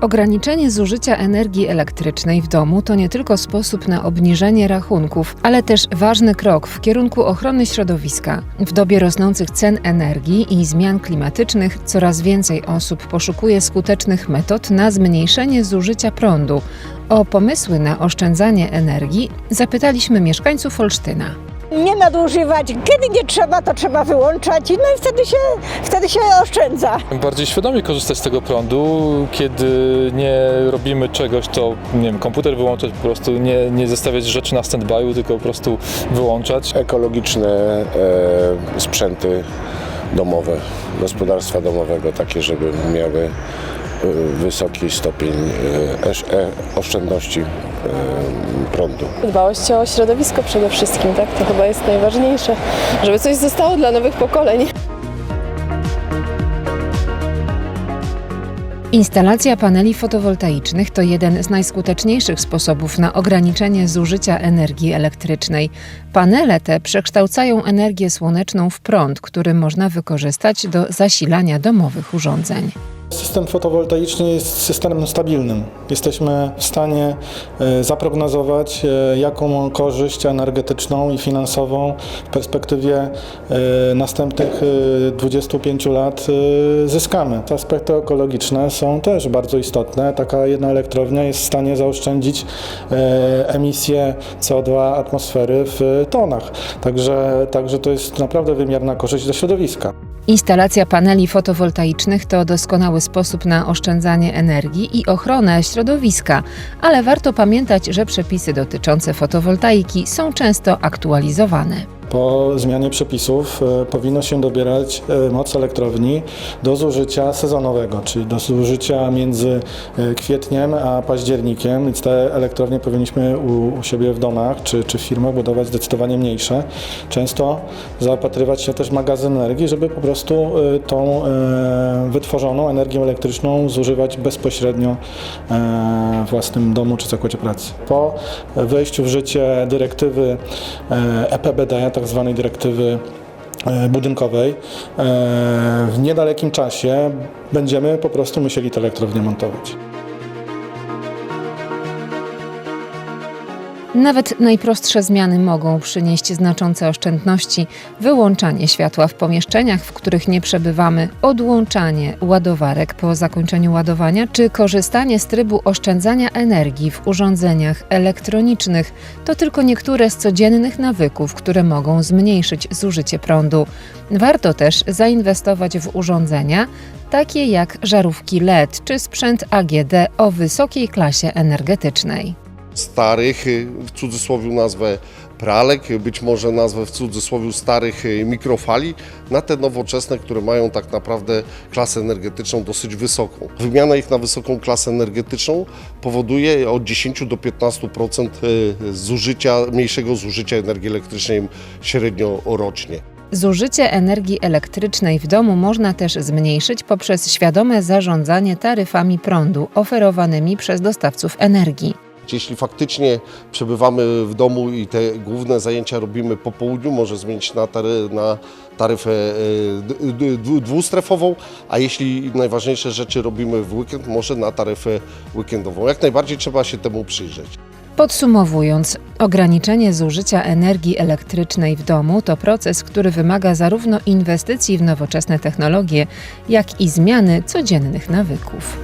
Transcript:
Ograniczenie zużycia energii elektrycznej w domu to nie tylko sposób na obniżenie rachunków, ale też ważny krok w kierunku ochrony środowiska. W dobie rosnących cen energii i zmian klimatycznych coraz więcej osób poszukuje skutecznych metod na zmniejszenie zużycia prądu. O pomysły na oszczędzanie energii zapytaliśmy mieszkańców Olsztyna. Nie nadużywać. Kiedy nie trzeba, to trzeba wyłączać. No i wtedy się, wtedy się oszczędza. bardziej świadomie korzystać z tego prądu, kiedy nie robimy czegoś, to nie wiem, komputer wyłączać, po prostu nie, nie zostawiać rzeczy na stand-by'u, tylko po prostu wyłączać. ekologiczne e, sprzęty domowe, gospodarstwa domowego, takie, żeby miały wysoki stopień esz- e, oszczędności e, prądu. Dbałość o środowisko przede wszystkim, tak? To chyba jest najważniejsze, żeby coś zostało dla nowych pokoleń. Instalacja paneli fotowoltaicznych to jeden z najskuteczniejszych sposobów na ograniczenie zużycia energii elektrycznej. Panele te przekształcają energię słoneczną w prąd, który można wykorzystać do zasilania domowych urządzeń. System fotowoltaiczny jest systemem stabilnym. Jesteśmy w stanie e, zaprognozować, e, jaką korzyść energetyczną i finansową w perspektywie e, następnych e, 25 lat zyskamy. Te aspekty ekologiczne są też bardzo istotne. Taka jedna elektrownia jest w stanie zaoszczędzić emisję CO2 atmosfery w tonach. Także, także to jest naprawdę wymierna korzyść dla środowiska. Instalacja paneli fotowoltaicznych to doskonały sposób na oszczędzanie energii i ochronę środowiska, ale warto pamiętać, że przepisy dotyczące fotowoltaiki są często aktualizowane. Po zmianie przepisów e, powinno się dobierać e, moc elektrowni do zużycia sezonowego, czyli do zużycia między e, kwietniem a październikiem, więc te elektrownie powinniśmy u, siebie w domach czy, czy w firmach budować zdecydowanie mniejsze. Często zaopatrywać się też w magazyn energii, żeby po prostu tą wytworzoną energię elektryczną zużywać bezpośrednio w własnym domu czy zakładzie pracy. Po wejściu w życie dyrektywy EPBD, tak zwanej dyrektywy e, budynkowej, e, w niedalekim czasie będziemy po prostu musieli te elektrownie montować. Nawet najprostsze zmiany mogą przynieść znaczące oszczędności. Wyłączanie światła w pomieszczeniach, w których nie przebywamy, odłączanie ładowarek po zakończeniu ładowania, czy korzystanie z trybu oszczędzania energii w urządzeniach elektronicznych to tylko niektóre z codziennych nawyków, które mogą zmniejszyć zużycie prądu. Warto też zainwestować w urządzenia takie jak żarówki LED czy sprzęt AGD o wysokiej klasie energetycznej. Starych, y, w cudzysłowie nazwę pralek, być może nazwę w cudzysłowie starych y, mikrofali, na te nowoczesne, które mają tak naprawdę klasę energetyczną dosyć wysoką. Wymiana ich na wysoką klasę energetyczną powoduje od 10 do 15% y, zużycia, mniejszego zużycia energii elektrycznej średnio rocznie. Zużycie energii elektrycznej w domu można też zmniejszyć poprzez świadome zarządzanie taryfami prądu oferowanymi przez dostawców energii. Jeśli faktycznie przebywamy w domu i te główne zajęcia robimy po południu, może zmienić na, tary, na taryfę e, dwustrefową, a jeśli najważniejsze rzeczy robimy w weekend, może na taryfę weekendową. Jak najbardziej trzeba się temu przyjrzeć. Podsumowując, ograniczenie zużycia energii elektrycznej w domu to proces, który wymaga zarówno inwestycji w nowoczesne technologie, jak i zmiany codziennych nawyków.